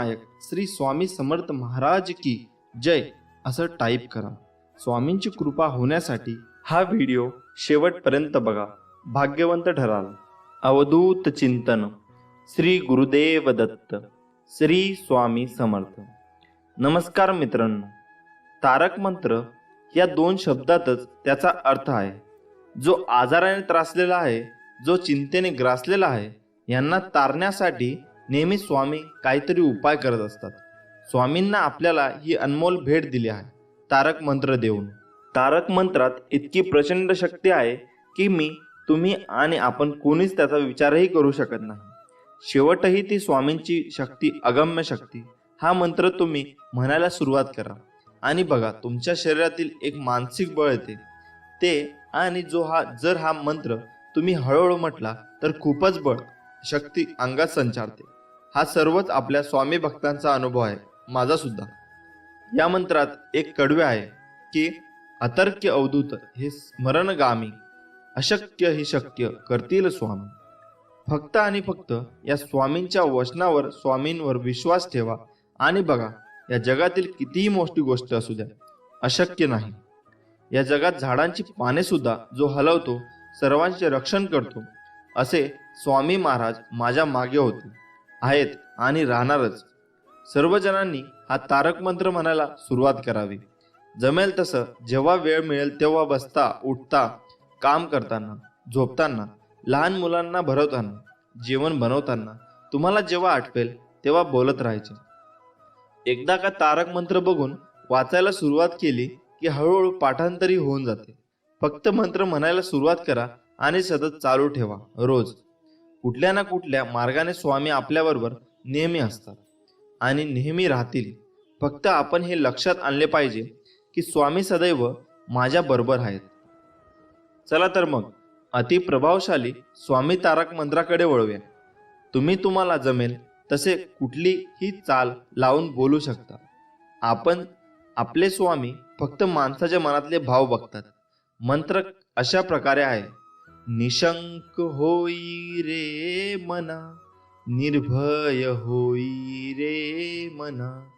नायक श्री स्वामी समर्थ महाराज की जय असं टाईप करा. स्वामींची कृपा होण्यासाठी हा व्हिडिओ शेवटपर्यंत बघा. भाग्यवंत ठराल. अवधूत चिंतन. श्री गुरुदेव दत्त. श्री स्वामी समर्थ. नमस्कार मित्रांनो. तारक मंत्र या दोन शब्दातच त्याचा अर्थ आहे. जो आजाराने त्रासलेला आहे जो चिंतेने ग्रासलेला आहे यांना तारण्यासाठी नेहमी स्वामी काहीतरी उपाय करत असतात. स्वामींना आपल्याला ही अनमोल भेट दिली आहे. तारक मंत्र देऊन. तारक मंत्रात इतकी प्रचंड शक्ती आहे की मी तुम्ही आणि आपण कोणीच त्याचा विचारही करू शकत नाही. शेवटही ती स्वामींची शक्ती अगम्य शक्ती. हा मंत्र तुम्ही म्हणायला सुरुवात करा. आणि बघा तुमच्या शरीरातील एक मानसिक बळ येते. ते आणि जो हा जर हा मंत्र तुम्ही हळूहळू म्हटला तर खूपच बळ शक्ती अंगात संचारते. हा सर्वच आपल्या स्वामी भक्तांचा अनुभव आहे माझा सुद्धा या मंत्रात एक कडवे आहे की अतर्क्य अवधूत हे स्मरणगामी अशक्य हे शक्य करतील स्वामी. फक्त आणि फक्त या स्वामींच्या वचनावर स्वामींवर विश्वास ठेवा आणि बघा या जगातील कितीही मोठी गोष्ट असू द्या अशक्य नाही. या जगात झाडांची पाने सुद्धा जो हलवतो सर्वांचे रक्षण करतो असे स्वामी महाराज माझ्या मागे होते. आहेत आणि राहणारच. सर्वजणांनी हा तारक मंत्र म्हणायला सुरुवात करावी. जमेल तसं जेव्हा वेळ मिळेल तेव्हा बसता उठता काम करताना झोपताना लहान मुलांना भरवताना जेवण बनवताना तुम्हाला जेव्हा आठवेल तेव्हा बोलत राहायचे. एकदा का तारक मंत्र बघून वाचायला सुरुवात केली की हळूहळू पाठांतरी होऊन जाते. फक्त मंत्र म्हणायला सुरुवात करा आणि सतत चालू ठेवा रोज. कुठल्या ना कुठल्या मार्गाने स्वामी आपल्याबरोबर नेहमी असतात. आणि नेहमी राहतील. फक्त आपण हे लक्षात आणले पाहिजे की स्वामी सदैव माझ्या बरोबर आहेत. चला तर मग अति प्रभावशाली स्वामी तारक मंत्राकडे वळूया. तुम्ही तुम्हाला जमेल तसे कुठलीही चाल लावून बोलू शकता. आपण आपले स्वामी फक्त माणसाच्या मनातले भाव बघतात. मंत्र अशा प्रकारे आहे. निशंक होई रे मना निर्भय होई रे मना.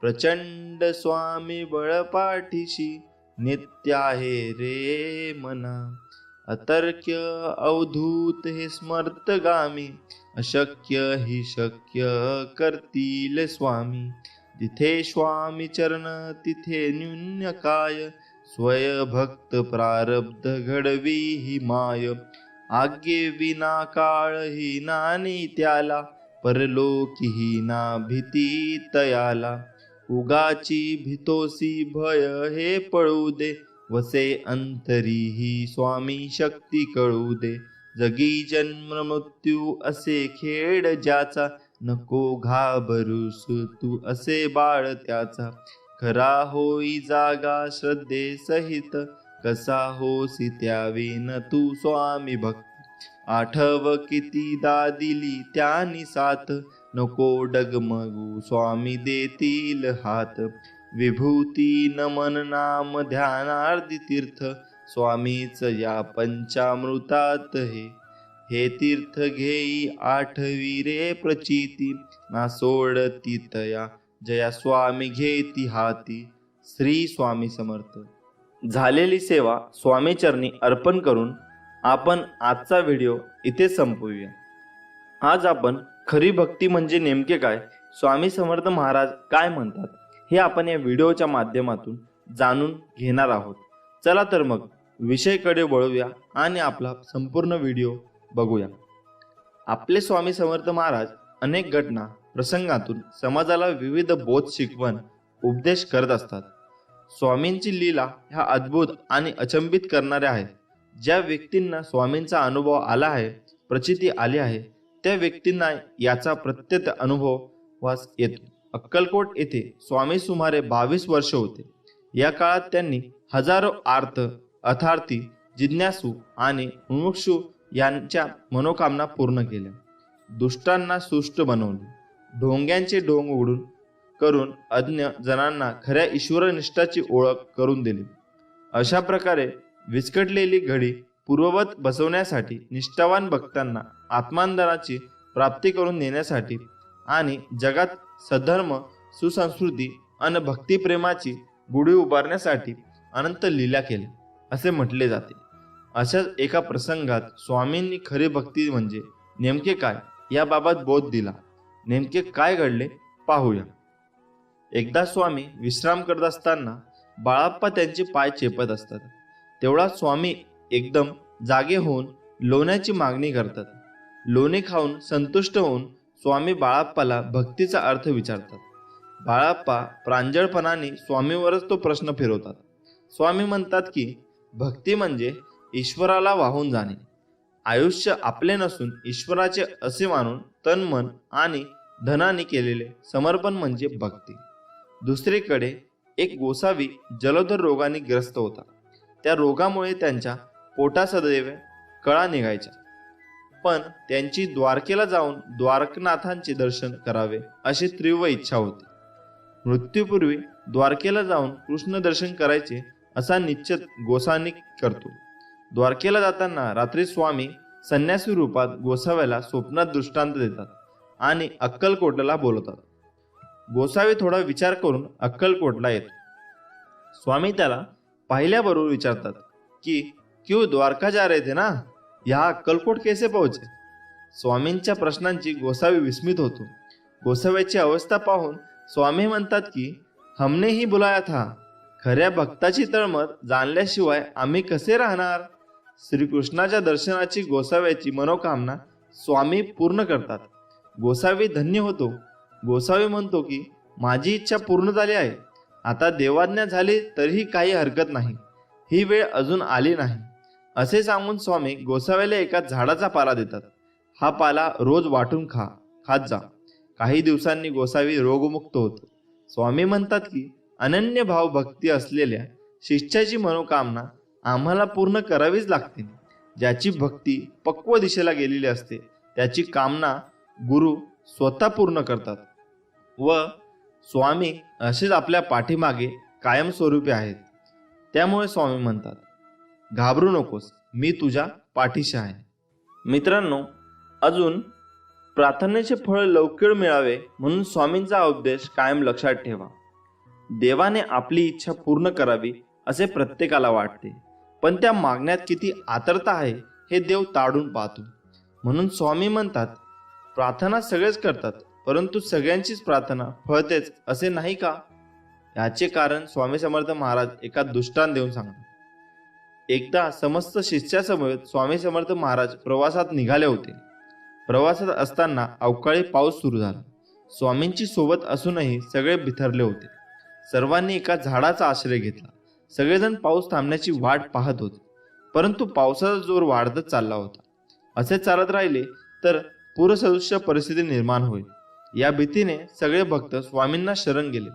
प्रचंड स्वामी बळपाठीशी नित्य आहे रे मना. अतर्क्य अवधूत हे स्मर्तगामी अशक्य ही शक्य करतील स्वामी. जिथे स्वामी चरण तिथे न्यून्य काय स्वयभक्त प्रारब्ध घडवी ही माय. आज्ञे विना काळ ही नानी त्याला परलोकी ही ना भीती तयाला. उगाची भितोसी भय हे पळू दे वसे अंतरी ही स्वामी शक्ती कळू दे. जगी जन्म मृत्यू असे खेळ ज्याचा नको घाबरूस तू असे बाळ त्याचा. खरा होई जागा श्रद्धे सहित कसा होसी त्यावेन तू स्वामी भक्त? आठव कितीदा दिली त्यानी साथ नको डगमगू स्वामी देतील हात. विभूती नमन नाम ध्यानार्धी तीर्थ स्वामीच या पंचामृतात हे. हे तीर्थ घेई आठवी रे प्रचिती ना सोडती तया जया स्वामी घेती हाती. श्री स्वामी समर्थ. झालेली सेवा स्वामीचरणी अर्पण करून आपण आजचा व्हिडिओ इथे संपवूया. आज आपण खरी भक्ती म्हणजे नेमके काय स्वामी समर्थ महाराज काय म्हणतात हे आपण या व्हिडिओच्या माध्यमातून जाणून घेणार आहोत. चला तर मग विषयकडे वळूया आणि आपला संपूर्ण व्हिडिओ बघूया. आपले स्वामी समर्थ महाराज अनेक घटना प्रसंगातून समाजाला विविध बोध शिकवण उपदेश करत असतात. स्वामींची लीला ह्या अद्भुत आणि अचंबित करणाऱ्या आहेत. ज्या व्यक्तींना स्वामींचा अनुभव आला आहे प्रचिती आली आहे त्या व्यक्तींना याचा प्रत्येक अनुभव वास येतो. अक्कलकोट येथे स्वामी सुमारे बावीस वर्ष होते. या काळात त्यांनी हजारो आर्थ अथार्थी जिज्ञासू आणि मुमुक्षू यांच्या मनोकामना पूर्ण केल्या. दुष्टांना सुष्ट बनवले. ढोंग्यांचे डोंग उघडून करून अज्ञ जणांना खऱ्या ईश्वरनिष्ठाची ओळख करून दिली. अशा प्रकारे विस्कटलेली घडी पूर्ववत बसवण्यासाठी निष्ठावान भक्तांना आत्मांदनाची प्राप्ती करून देण्यासाठी आणि जगात सधर्म सुसंस्कृती आणि भक्तिप्रेमाची गुढी उभारण्यासाठी अनंत लीला केली असे म्हटले जाते. अशाच एका प्रसंगात स्वामींनी खरी भक्ती म्हणजे नेमके काय याबाबत बोध दिला. नेमके काय घडले पाहूया. एकदा स्वामी विश्राम करत असताना बाळाप्पा त्यांचे पाय चेपत असतात. तेवढा स्वामी एकदम जागे होऊन लोण्याची मागणी करतात. लोणी खाऊन संतुष्ट होऊन स्वामी बाळाप्पाला भक्तीचा अर्थ विचारतात. बाळाप्पा प्रांजळपणाने स्वामीवरच तो प्रश्न फिरवतात. स्वामी म्हणतात की भक्ती म्हणजे ईश्वराला वाहून जाणे. आयुष्य आपले नसून ईश्वराचे असे मानून तन मन आणि धनाने केलेले समर्पण म्हणजे भक्ती. दुसरीकडे एक गोसावी जलोदर रोगाने ग्रस्त होता. त्या रोगामुळे त्यांच्या पोटा सदैव कळा निघायच्या. पण त्यांची द्वारकेला जाऊन द्वारकनाथांचे दर्शन करावे अशी तीव्र इच्छा होती. मृत्यूपूर्वी द्वारकेला जाऊन कृष्ण दर्शन करायचे असा निश्चित गोसानी करतो. द्वारकेला जाताना रात्री स्वामी संन्यासी रूपात गोसाव्याला स्वप्नात दृष्टांत देतात आणि अक्कलकोटला बोलवतात. गोसावी थोडा विचार करून अक्कलकोटला येतो. स्वामी त्याला पाहिल्याबरोबर विचारतात की क्यू द्वारका जा रहे थे ना? ह्या अक्कलकोट कैसे पोहोचे? स्वामींच्या प्रश्नांची गोसावी विस्मित होतो. गोसाव्याची अवस्था पाहून स्वामी म्हणतात की हमने ही बुलाया था. खऱ्या भक्ताची तळमत जाणल्याशिवाय आम्ही कसे राहणार? श्रीकृष्णाच्या दर्शनाची गोसाव्याची मनोकामना स्वामी पूर्ण करतात. गोसावी धन्य होतो. गोसावी म्हणतो की माझी इच्छा पूर्ण झाली आहे. आता देवाज्ञा झाली तरीही काही हरकत नाही. ही वेळ अजून आली नाही. असे सांगून स्वामी गोसाव्याला एका झाडाचा पाला देतात. हा पाला रोज वाटून खा खात जा. काही दिवसांनी गोसावी रोगमुक्त होतो. स्वामी म्हणतात की अनन्य भाव भक्ती असलेल्या शिष्याची मनोकामना आम्हाला पूर्ण करावीच लागते. ज्याची भक्ती पक्व दिशेला गेलेली असते त्याची कामना गुरु स्वतः पूर्ण करतात. व स्वामी असेच आपल्या पाठीमागे कायमस्वरूपी आहेत. त्यामुळे स्वामी म्हणतात घाबरू नकोस मी तुझ्या पाठीशी आहे. मित्रांनो अजून प्रार्थनेचे फळ लवकर मिळावे म्हणून स्वामींचा उपदेश कायम लक्षात ठेवा. देवाने आपली इच्छा पूर्ण करावी असे प्रत्येकाला वाटते. पण त्या मागण्यात किती आतरता आहे हे देव ताडून पाहतो. म्हणून स्वामी म्हणतात प्रार्थना सगळेच करतात परंतु सगळ्यांचीच प्रार्थना फळतेच असे नाही का? याचे कारण स्वामी समर्थ महाराज एका दुष्टांत देऊन सांगतात. एकदा समस्त शिष्यासमवेत स्वामी समर्थ महाराज प्रवासात निघाले होते. प्रवासात असताना अवकाळी पाऊस सुरू झाला. स्वामींची सोबत असूनही सगळे बिथरले होते. सर्वांनी एका झाडाचा आश्रय घेतला. सगळेजण पाऊस थांबण्याची वाट पाहत होते. परंतु पावसाचा जोर वाढतच चालला होता. असे चालत राहिले तर पूरसदृश्य परिस्थिती निर्माण होईल. या भीतीने सगळे भक्त स्वामींना शरण गेले.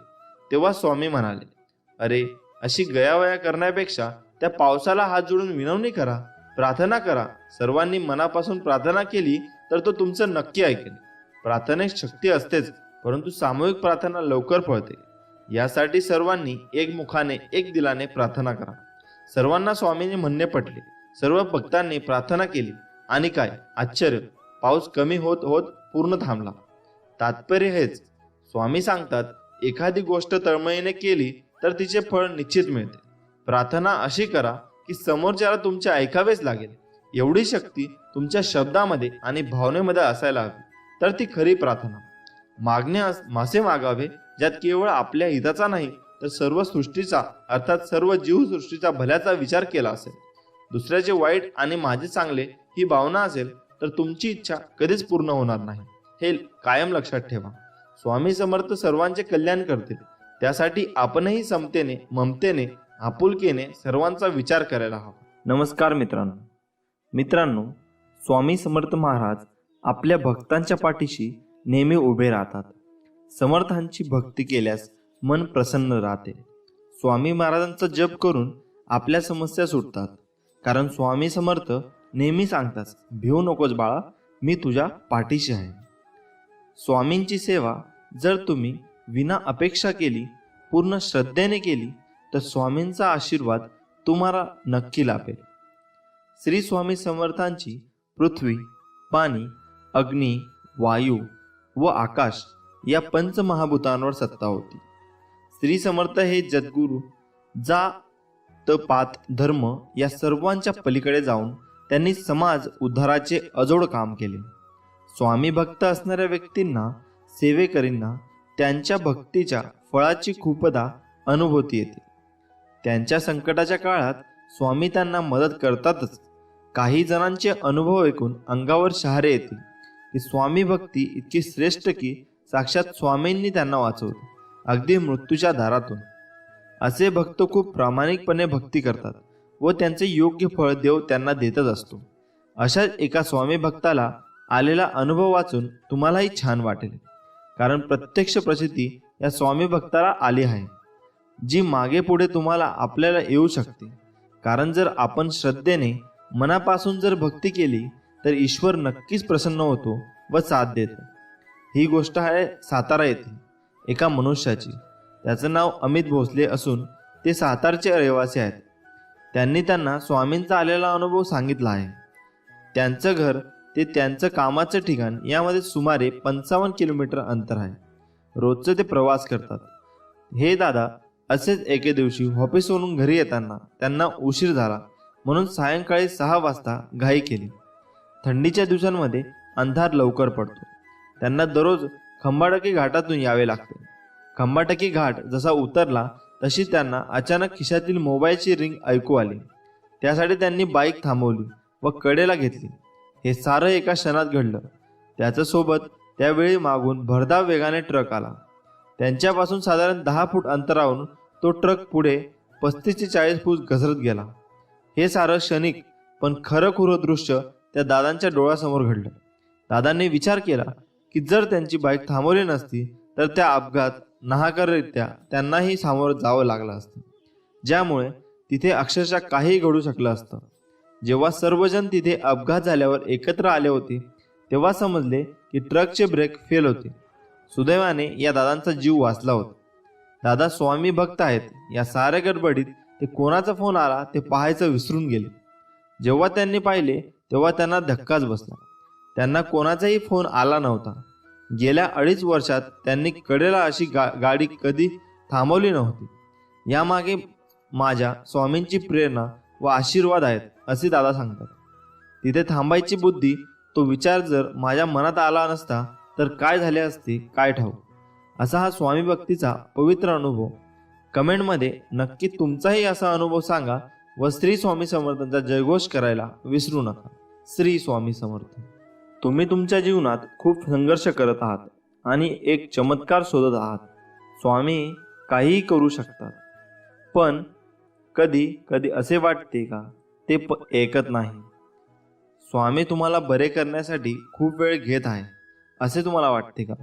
तेव्हा स्वामी म्हणाले अरे अशी गयावया करण्यापेक्षा त्या पावसाला हात जोडून विनवणी करा प्रार्थना करा. सर्वांनी मनापासून प्रार्थना केली तर तो तुमचं नक्की ऐकेल. प्रार्थनेत शक्ती असतेच परंतु सामूहिक प्रार्थना लवकर फळते. यासाठी सर्वांनी एकमुखाने एक दिलाने प्रार्थना करा. सर्वांना स्वामींनी म्हणणे पटले. सर्व भक्तांनी प्रार्थना केली. आणि काय? आश्चर्य. पाऊस कमी होत होत पूर्ण थांबला. तात्पर्य हेच. स्वामी सांगतात एखादी गोष्ट तळमळीने केली तर तिचे फळ निश्चित मिळते. प्रार्थना अशी करा की समोरच्याला तुमचे ऐकावेच लागेल. एवढी शक्ती तुमच्या शब्दामध्ये आणि भावनेमध्ये असायला हवी. तर ती खरी प्रार्थना. मागणे मासे मागावे ज्यात केवळ आपल्या हिताचा नाही तर सर्व सृष्टीचा अर्थात सर्व जीवसृष्टीचा भल्याचा विचार केला असेल. दुसऱ्याचे वाईट आणि माझे चांगले ही भावना असेल तर तुमची इच्छा कधीच पूर्ण होणार नाही. हे कायम लक्षात ठेवा. स्वामी समर्थ सर्वांचे कल्याण करतील. त्यासाठी आपणही समतेने ममतेने आपुलकीने सर्वांचा विचार करायला हवा. नमस्कार मित्रांनो. मित्रांनो स्वामी समर्थ महाराज आपल्या भक्तांच्या पाठीशी नेहमी उभे राहतात. समर्थांची भक्ती केल्यास मन प्रसन्न राहते. स्वामी महाराजांचा जप करून आपल्या समस्या सुटतात कारण स्वामी समर्थ नेहमी सांगतात भिवू नकोस बाळा मी तुझ्या पाठीशी आहे. स्वामींची सेवा जर तुम्ही विना अपेक्षा केली पूर्ण श्रद्धेने केली तर स्वामींचा आशीर्वाद तुम्हाला नक्की लाभेल. श्री स्वामी समर्थांची पृथ्वी पाणी अग्नी वायू व आकाश या पंचमहाभूतांवर सत्ता होती. श्री समर्थ हे जगगुरु जा त पात धर्म या सर्वांच्या पलीकडे जाऊन त्यांनी समाज उद्धाराचे अजोड काम केले. स्वामी भक्त असणाऱ्या व्यक्तींना सेवेकरींना त्यांच्या भक्तीच्या फळाची खूपदा अनुभूती येते. त्यांच्या संकटाच्या काळात स्वामी त्यांना मदत करतातच. काही जणांचे अनुभव ऐकून अंगावर शहारे येतील की स्वामी भक्ती इतकी श्रेष्ठ की साक्षात स्वामींनी त्यांना वाचवले. अगदी मृत्यूच्या दारातून असे भक्त खूप प्रामाणिकपणे भक्ती करतात व त्यांचे योग्य फळ देव त्यांना देतच असतो. अशाच एका स्वामी भक्ताला आलेला अनुभव वाचून तुम्हालाही छान वाटेल. कारण प्रत्यक्ष प्रसिद्धी या स्वामी भक्ताला आली आहे. जी मागे पुढे तुम्हाला आपल्याला येऊ शकते. कारण जर आपण श्रद्धेने मनापासून जर भक्ती केली तर ईश्वर नक्कीच प्रसन्न होतो व साथ देतो. ही गोष्ट आहे सातारा येथे एका मनुष्याची. त्याचं नाव अमित भोसले असून ते सातारचे रहिवासी आहेत. त्यांनी त्यांना स्वामींचा आलेला अनुभव सांगितला आहे. त्यांचं घर ते त्यांचं कामाचं ठिकाण यामध्ये सुमारे पंचावन्न किलोमीटर अंतर आहे. रोजचं ते प्रवास करतात. हे दादा असेच एके दिवशी ऑफिसवरून घरी येताना त्यांना उशीर झाला म्हणून सायंकाळी सहा वाजता घाई केली. थंडीच्या दिवसांमध्ये अंधार लवकर पडतो. त्यांना दररोज खंबाटकी घाटातून यावे लागते. खंबाटकी घाट जसा उतरला तशी त्यांना अचानक खिशातील मोबाईलची रिंग ऐकू आली. त्यासाठी त्यांनी बाईक थांबवली व कडेला घेतली. हे सारं एका क्षणात घडलं. त्याच्यासोबत त्यावेळी मागून भरधाव वेगाने ट्रक आला. त्यांच्यापासून साधारण दहा फूट अंतरावरून तो ट्रक पुढे पस्तीस ते चाळीस फूट घसरत गेला. हे सारं क्षणिक पण खरं खुरं दृश्य त्या दादांच्या डोळ्यासमोर घडलं. दादांनी विचार केला की जर त्यांची बाईक थांबवली नसती तर त्या अपघात नहाकररित्या त्यांनाही सामोरं जावं लागलं असतं. ज्यामुळे तिथे अक्षरशः काहीही घडू शकलं असतं. जेव्हा सर्वजण तिथे अपघात झाल्यावर एकत्र आले होते तेव्हा समजले की ट्रकचे ब्रेक फेल होते. सुदैवाने या दादांचा जीव वाचला होता. दादा स्वामी भक्त आहेत. या साऱ्या गडबडीत ते कोणाचा फोन आला ते पाहायचं विसरून गेले. जेव्हा त्यांनी पाहिले तेव्हा त्यांना धक्काच बसला. त्यांना कोणाचाही फोन आला नव्हता. गेल्या अडीच वर्षात त्यांनी कडेला अशी गा गाडी कधी थांबवली नव्हती. यामागे माझ्या स्वामींची प्रेरणा व आशीर्वाद आहेत असे दादा सांगतात. तिथे थांबायची बुद्धी तो विचार जर माझ्या मनात आला नसता तर काय झाले असते काय ठाऊक? असा हा स्वामी भक्तीचा पवित्र अनुभव. कमेंटमध्ये नक्की तुमचाही असा अनुभव सांगा व श्री स्वामी समर्थांचा जयघोष करायला विसरू नका. श्री स्वामी समर्थ. तुम्ही तुमच्या जीवनात खूप संघर्ष करत आहात आणि एक चमत्कार शोधत आहात. स्वामी काहीही करू शकतात. पण कधी कधी असे वाटते का? ते प ऐकत नाही. स्वामी तुम्हाला बरे करण्यासाठी खूप वेळ घेत आहे. असे तुम्हाला वाटते का?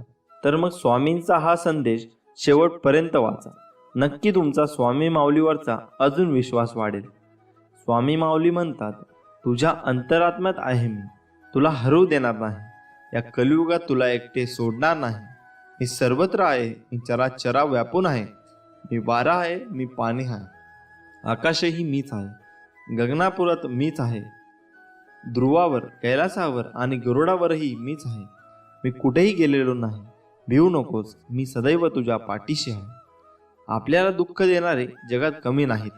तर मग स्वामींचा हा संदेश शेवटपर्यंत वाचा. नक्की तुमचा स्वामी माऊलीवरचा अजून विश्वास वाढेल. स्वामी माऊली म्हणतात तुझ्या अंतरात्म्यात आहे मी. तुला हरवू देणार नाही. या कलियुगात तुला एकटे सोडणार नाही. मी सर्वत्र आहे. मी चराचरा व्यापून आहे. मी वारा आहे. मी पाणी आहे. आकाशही मीच आहे. गगनापुरात मीच आहे. ध्रुवावर कैलासावर आणि गरुडावरही मीच आहे. मी कुठेही गेलेलो नाही. भिवू नकोस. मी सदैव तुझ्या पाठीशी आहे. आपल्याला दुःख देणारे जगात कमी नाहीत.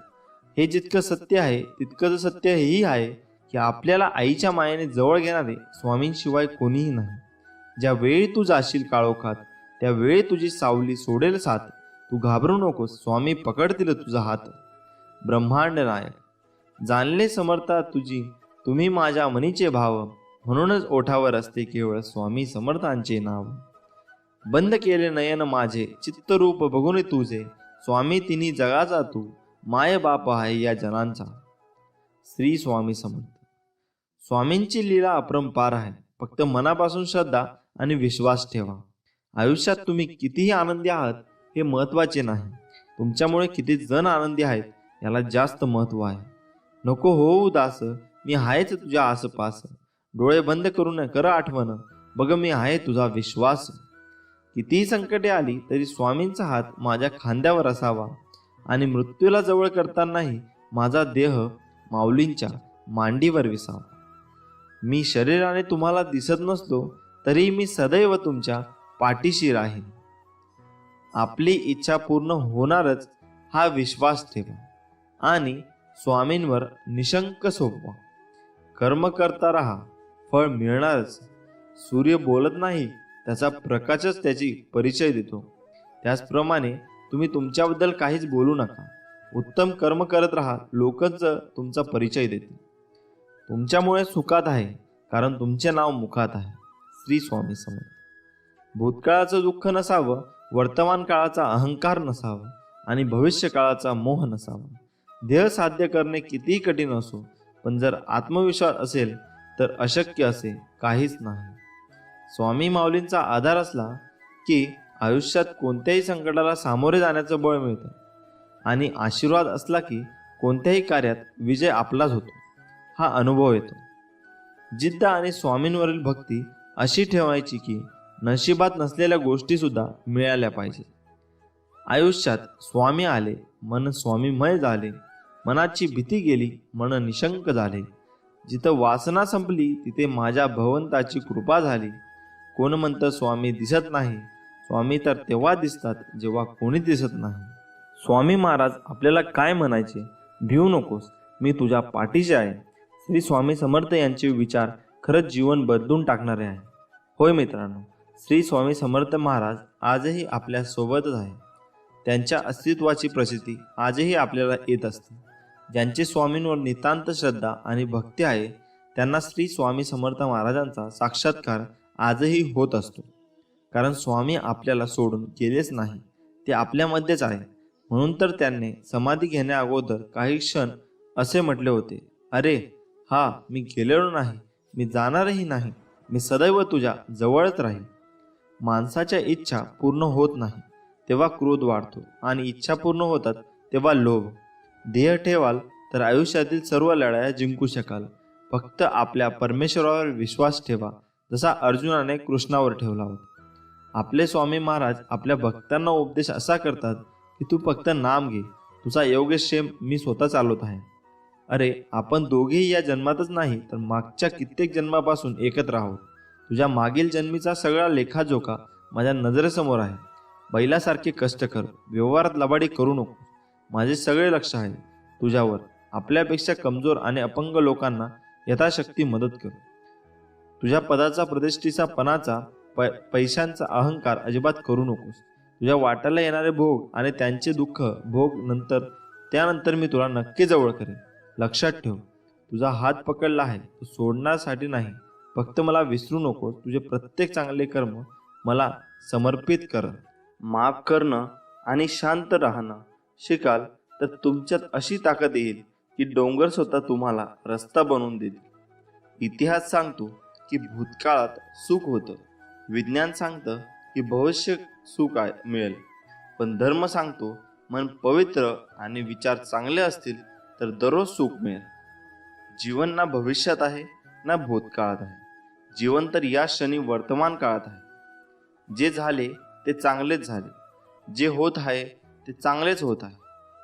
हे जितकं सत्य आहे तितकंच सत्य हेही आहे. की आपल्याला आईच्या मायाने जवळ घेणारे स्वामींशिवाय कोणीही नाही. ज्या वेळी तू जाशील काळोखात त्या वेळी तुझी सावली सोडेल साथ. तू घाबरू नकोस स्वामी पकडतील तुझा हात. ब्रह्मांड नायक जाणले समर्था तुझी तुम्ही माझ्या मनीचे भाव. म्हणूनच ओठावर असते केवळ स्वामी समर्थांचे नाव. बंद केले नयन माझे चित्तरूप बघून तुझे. स्वामी तिन्ही जगाचा तू माय बाप आहे या जनांचा. श्री स्वामी समर्थ. स्वामींची लीला अपरंपार आहे. फक्त मनापासून श्रद्धा आणि विश्वास ठेवा. आयुष्यात तुम्ही कितीही आनंदी आहात हे महत्त्वाचे नाही. तुमच्यामुळे किती जण आनंदी आहेत याला जास्त महत्त्व आहे. नको हो उदास मी आहेच तुझ्या आसपास. डोळे बंद करून कर आठवण. बघ मी आहे तुझा विश्वास. कितीही संकटे आली तरी स्वामींचा हात माझ्या खांद्यावर असावा. आणि मृत्यूला जवळ करतानाही माझा देह माऊलींच्या मांडीवर विसावा. मी शरीराने तुम्हाला दिसत नसलो तरी मी सदैव तुमच्या पाठीशी राहीन. आपली इच्छा पूर्ण होणारच हा विश्वास ठेवा आणि स्वामींवर निशंक सोपवा. कर्म करता राहा फळ मिळणारच. सूर्य बोलत नाही त्याचा प्रकाशच त्याची परिचय देतो. त्याचप्रमाणे तुम्ही तुमच्याबद्दल काहीच बोलू नका. उत्तम कर्म करत राहा लोकच तुमचा परिचय देतील. तुमच्यामुळे सुखात आहे कारण तुमचे नाव मुखात आहे. श्री स्वामी समर्थ. भूतकाळाचं दुःख नसावं वर्तमान काळाचा अहंकार नसावा आणि भविष्य काळाचा मोह नसावा. ध्येय साध्य करणे कितीही कठीण असो पण जर आत्मविश्वास असेल तर अशक्य असे काहीच नाही. स्वामी माऊलींचा आधार असला की आयुष्यात कोणत्याही संकटाला सामोरे जाण्याचं बळ मिळतं आणि आशीर्वाद असला की कोणत्याही कार्यात विजय आपलाच होतो. हा अनुभव येतो. जिद्द आणि स्वामींवरील भक्ती अशी ठेवायची की नशिबात नसलेल्या गोष्टीसुद्धा मिळाल्या पाहिजेत. आयुष्यात स्वामी आले मन स्वामीमय झाले मनाची भीती गेली मन निशंक झाले. जिथं वासना संपली तिथे माझ्या भवंताची कृपा झाली. कोण म्हणतं स्वामी दिसत नाही स्वामी तर तेव्हा दिसतात जेव्हा कोणी दिसत नाही. स्वामी महाराज आपल्याला काय म्हणायचे? भिवू नकोस मी तुझ्या पाठीशी आहे. श्री स्वामी समर्थ यांचे विचार खरंच जीवन बदलून टाकणारे आहे. होय मित्रांनो श्री स्वामी समर्थ महाराज आजही आपल्या सोबतच आहे. त्यांच्या अस्तित्वाची प्रसिद्धी आजही आपल्याला येत असते. ज्यांचे स्वामींवर नितांत श्रद्धा आणि भक्ती आहे त्यांना श्री स्वामी समर्थ महाराजांचा साक्षात्कार आजही होत असतो. कारण स्वामी आपल्याला सोडून गेलेच नाही ते आपल्यामध्येच आहे. म्हणून तर त्यांनी समाधी घेण्या अगोदर काही क्षण असे म्हटले होते अरे हा मी गेलेलो नाही मी जाणारही नाही मी सदैव तुझ्या जवळच राहील माणसाच्या इच्छा पूर्ण होत नाही तेव्हा क्रोध वाढतो आणि इच्छा पूर्ण होतात तेव्हा लोभ. ध्येय ठेवाल तर आयुष्यातील सर्व लढाया जिंकू शकाल. फक्त आपल्या परमेश्वरावर विश्वास ठेवा जसा अर्जुनाने कृष्णावर ठेवला होता. आपले स्वामी महाराज आपल्या भक्तांना उपदेश असा करतात की तू फक्त नाम घे तुझा योगक्षेम मी स्वतः चालवत आहे. अरे आपण दोघेही या जन्मातच नाही तर मागच्या कित्येक जन्मापासून एकत्र आहोत. तुझ्या मागील जन्मीचा सगळा लेखाजोखा माझ्या नजरेसमोर आहे. बैलासारखे कष्ट कर व्यवहारात लबाडी करू नको. माझे सगळे लक्ष आहे. तुझ्यावर आपल्यापेक्षा कमजोर आणि अपंग लोकांना यथाशक्ती मदत कर. तुझ्या पदाचा प्रतिष्ठेचा पणाचा प पैशांचा अहंकार अजिबात करू नकोस. तुझ्या वाट्याला येणारे भोग आणि त्यांचे दुःख भोग नंतर त्यानंतर मी तुला नक्की जवळ करेन. लक्षात ठेव. तुझा हात पकडला आहे तो सोडण्यासाठी नाही. फक्त मला विसरू नको तुझे प्रत्येक चांगले कर्म मला समर्पित कर. माफ करणं आणि शांत राहणं. शिकाल तर तुमच्यात अशी ताकद येईल की डोंगर स्वतः तुम्हाला रस्ता बनवून देईल इतिहास सांगतो की भूतकाळात सुख होतं. विज्ञान सांगतं की भविष्य सुख आहे मिळेल. पण धर्म सांगतो मन पवित्र आणि विचार चांगले असतील तर दररोज सुख मिळेल. जीवन ना भविष्यात आहे ना भूतकाळात आहे. जीवन तर या क्षणी वर्तमान काळात आहे. जे झाले ते चांगलेच झाले. जे होत आहे ते चांगलेच होत आहे.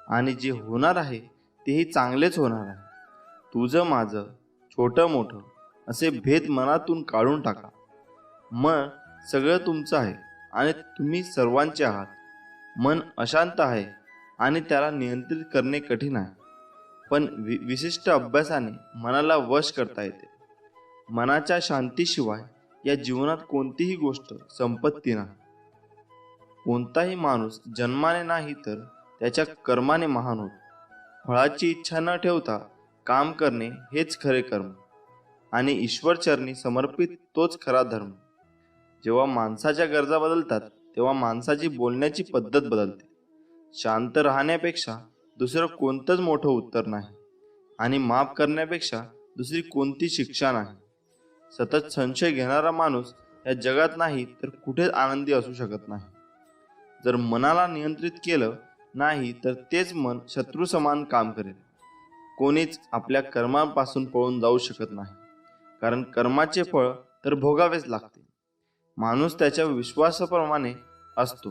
आणि जे होणार आहे तेही चांगलेच होणार आहे. तुझं माझं छोटं मोठं असे भेद मनातून काढून टाका. मन सगळं तुमचं आहे आणि तुम्ही सर्वांचे आहात. मन अशांत आहे आणि त्याला नियंत्रित करणे कठीण आहे. पण वि विशिष्ट अभ्यासाने मनाला वश करता येते. मनाच्या शांतीशिवाय या जीवनात कोणतीही गोष्ट संपत्ती नाही. कोणताही माणूस जन्माने नाही तर त्याच्या कर्माने महान होत. फळाची इच्छा न ठेवता काम करणे हेच खरे कर्म. आणि ईश्वरचरणी समर्पित तोच खरा धर्म. जेव्हा माणसाच्या गरजा बदलतात तेव्हा माणसाची बोलण्याची पद्धत बदलते. शांत राहण्यापेक्षा दुसरं कोणतंच मोठं उत्तर नाही. आणि माफ करण्यापेक्षा दुसरी कोणती शिक्षा नाही. सतत संशय घेणारा माणूस या जगात नाही तर कुठेच आनंदी असू शकत नाही. जर मनाला नियंत्रित केलं नाही तर तेच मन शत्रू समान काम करेल. कोणीच आपल्या कर्मापासून पळून जाऊ शकत नाही. कारण कर्माचे फळ तर भोगावेच लागते माणूस त्याच्या विश्वासाप्रमाणे असतो.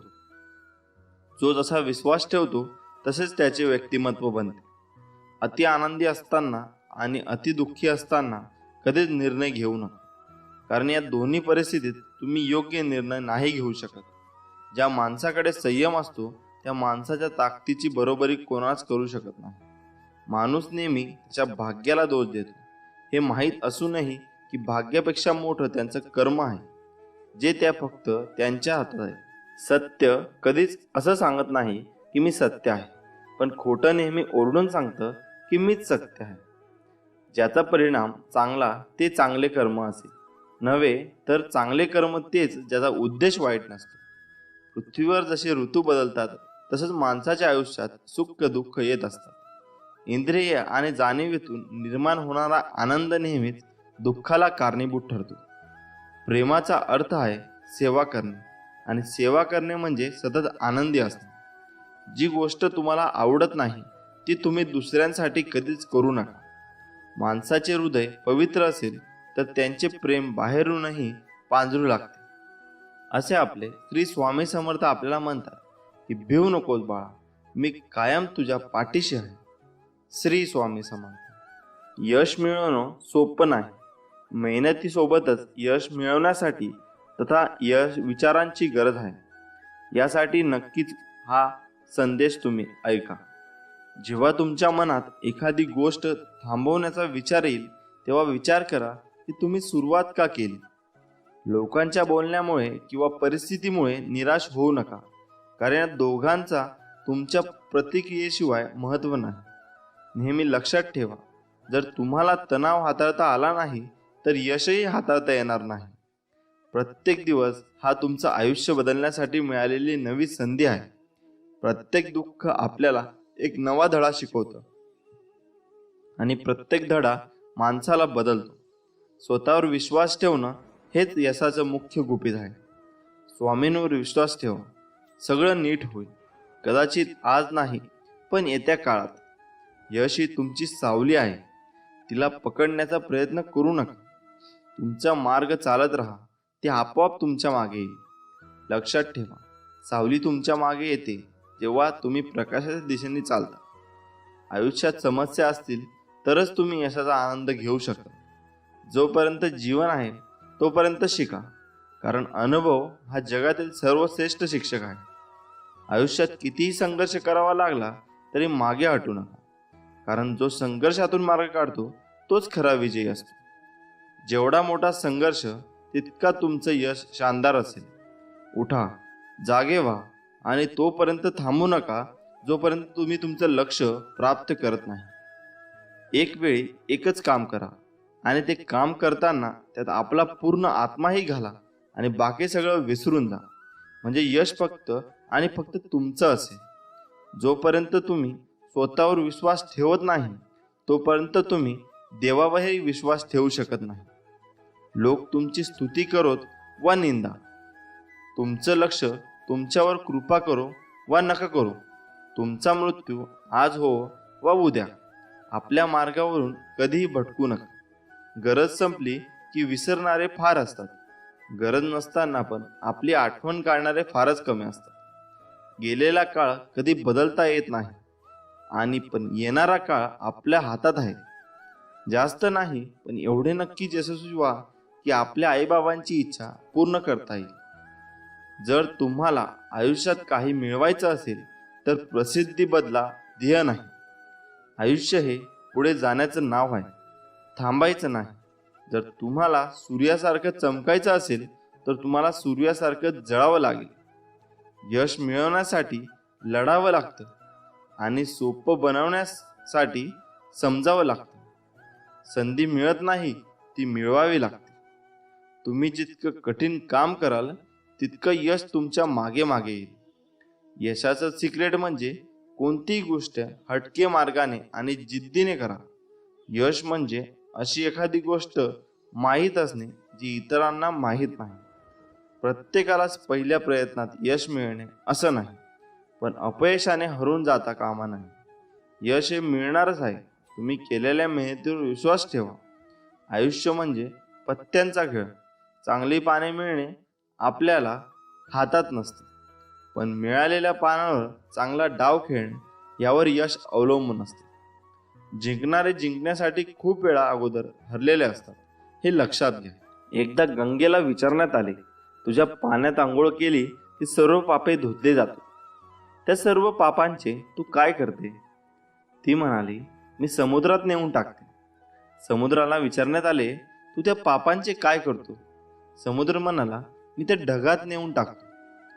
जो जसा विश्वास ठेवतो तसेच त्याचे व्यक्तिमत्व बनते. अति आनंदी असताना आणि अति दुःखी असताना कधीच निर्णय घेऊ नका. कारण या दोन्ही परिस्थितीत तुम्ही योग्य निर्णय नाही घेऊ शकत. ज्या माणसाकडे संयम असतो त्या माणसाच्या ताकदीची बरोबरी कोणाच करू शकत नाही. माणूस नेहमी त्याच्या भाग्याला दोष देतो. हे माहीत असूनही की भाग्यापेक्षा मोठं त्यांचं कर्म आहे. जे त्या फक्त त्यांच्या हातात आहे. सत्य कधीच असं सांगत नाही की मी सत्य आहे. पण खोटं नेहमी ओरडून सांगतं की मीच सत्य आहे. ज्याचा परिणाम चांगला ते चांगले कर्म असेल. नव्हे तर चांगले कर्म तेच ज्याचा उद्देश वाईट नसतो. पृथ्वीवर जसे ऋतू बदलतात तसंच माणसाच्या आयुष्यात सुख दुःख येत असतात. इंद्रिय आणि जाणीवेतून निर्माण होणारा आनंद नेहमीच दुःखाला कारणीभूत ठरतो. प्रेमाचा अर्थ आहे सेवा करणे. आणि सेवा करणे म्हणजे सतत आनंदी असणे. जी गोष्ट तुम्हाला आवडत नाही ती तुम्ही दुसऱ्यांसाठी कधीच करू नका. माणसाचे हृदय पवित्र असेल तर त्यांचे प्रेम बाहेरूनही पांजरू लागते. असे आपले श्री स्वामी समर्थ आपल्याला म्हणतात की भिवू नकोस बाळा मी कायम तुझ्या पाठीशी आहे. श्री स्वामी समर्थ. यश मिळवणं सोपं नाही. मेहनतीसोबतच यश मिळवण्यासाठी तथा यश विचारांची गरज आहे. यासाठी नक्कीच हा संदेश तुम्ही ऐका. जेव्हा तुमच्या मनात एखादी गोष्ट थांबवण्याचा विचार येईल तेव्हा विचार करा की तुम्ही सुरुवात का केली? लोकांच्या बोलण्यामुळे किंवा परिस्थितीमुळे निराश होऊ नका कारण या दोघांचा तुमच्या प्रतिक्रियेशिवाय महत्त्व नाही. नेहमी लक्षात ठेवा जर तुम्हाला तणाव हाताळता आला नाही तर यशही हाताळता येणार नाही. प्रत्येक दिवस हा तुमचं आयुष्य बदलण्यासाठी मिळालेली नवी संधी आहे. प्रत्येक दुःख आपल्याला एक नवा धडा शिकवतं. आणि प्रत्येक धडा माणसाला बदलतो. स्वतःवर विश्वास ठेवणं हेच यशाचं मुख्य गुपित आहे. स्वामींवर विश्वास ठेवा सगळं नीट होईल. कदाचित आज नाही पण येत्या काळात. यश ही तुमची सावली आहे. तिला पकडण्याचा प्रयत्न करू नका. तुमचा मार्ग चालत राहा. ते आपोआप तुमच्या मागे येईल. लक्षात ठेवा सावली तुमच्या मागे येते. तेव्हा तुम्ही प्रकाशाच्या दिशेने चालता. आयुष्यात समस्या असतील तरच तुम्ही यशाचा आनंद घेऊ शकता. जोपर्यंत जीवन आहे तोपर्यंत शिका. कारण अनुभव हा जगातील सर्वश्रेष्ठ शिक्षक आहे. आयुष्यात कितीही संघर्ष करावा लागला तरी मागे हटू नका. कारण जो संघर्षातून मार्ग काढतो तोच खरा विजयी असतो. जेवढा मोठा संघर्ष तितका तुमचं यश शानदार असेल. उठा जागे व्हा. आणि तोपर्यंत थांबू नका जोपर्यंत तुम्ही तुमचं लक्ष प्राप्त करत नाही. एक वेळी एकच काम करा आणि ते काम करताना त्यात आपला पूर्ण आत्माही घाला आणि बाकी सगळं विसरून जा. म्हणजे यश फक्त आणि फक्त तुमचं असेल. जोपर्यंत तुम्ही स्वतःवर विश्वास ठेवत नाही तोपर्यंत तुम्ही देवावरही विश्वास ठेवू शकत नाही. लोक तुमची स्तुती करोत वा निंदा. तुमचं लक्ष तुमच्यावर कृपा करो वा नका करो. तुमचा मृत्यू आज हो वा उद्या. आपल्या मार्गावरून कधीही भटकू नका. गरज संपली की विसरणारे फार असतात. गरज नसताना पण आपली आठवण काढणारे फारच कमी असतात. गेलेला काळ कधी बदलता येत नाही. आणि पण येणारा काळ आपल्या हातात आहे. जास्त नाही पण एवढे नक्कीच यशस्वी व्हा की आपल्या आईबाबांची इच्छा पूर्ण करता येईल. जर तुम्हाला आयुष्यात काही मिळवायचं असेल तर प्रसिद्धी बदला ध्येय नाही. आयुष्य हे पुढे जाण्याचं नाव आहे थांबायचं नाही. जर तुम्हाला सूर्यासारखं चमकायचं असेल तर तुम्हाला सूर्यासारखं जळावं लागेल. यश मिळवण्यासाठी लढावं लागतं आणि सोपं बनवण्यासाठी समजावं लागतं. संधी मिळत नाही ती मिळवावी लागते. तुम्ही जितकं कठीण काम कराल तितकं यश तुमच्या मागे मागे येईल. यशाचं सिक्रेट म्हणजे कोणतीही गोष्ट हटके मार्गाने आणि जिद्दीने करा. यश म्हणजे अशी एखादी गोष्ट माहीत असणे जी इतरांना माहीत नाही. प्रत्येकालाच पहिल्या प्रयत्नात यश मिळणे असं नाही पण अपयशाने हरून जाता कामा नाही. यश हे मिळणारच आहे. तुम्ही केलेल्या मेहनतीवर विश्वास ठेवा. आयुष्य म्हणजे पत्त्यांचा खेळ. चांगली पाने मिळणे आपल्याला हातात नसते. पण मिळालेल्या पानावर चांगला डाव खेळणे यावर यश अवलंबून असते. जिंकणारे जिंकण्यासाठी खूप वेळा अगोदर हरलेले असतात हे लक्षात घ्या. एकदा गंगेला विचारण्यात आले तुझ्या पाण्यात आंघोळ केली की सर्व पापे धुतले जातात. त्या सर्व पापांचे तू काय करते? ती म्हणाली मी समुद्रात नेऊन टाकते. समुद्राला विचारण्यात आले तू त्या पापांचे काय करतो? समुद्र म्हणाला मी ते ढगात नेऊन टाकतो.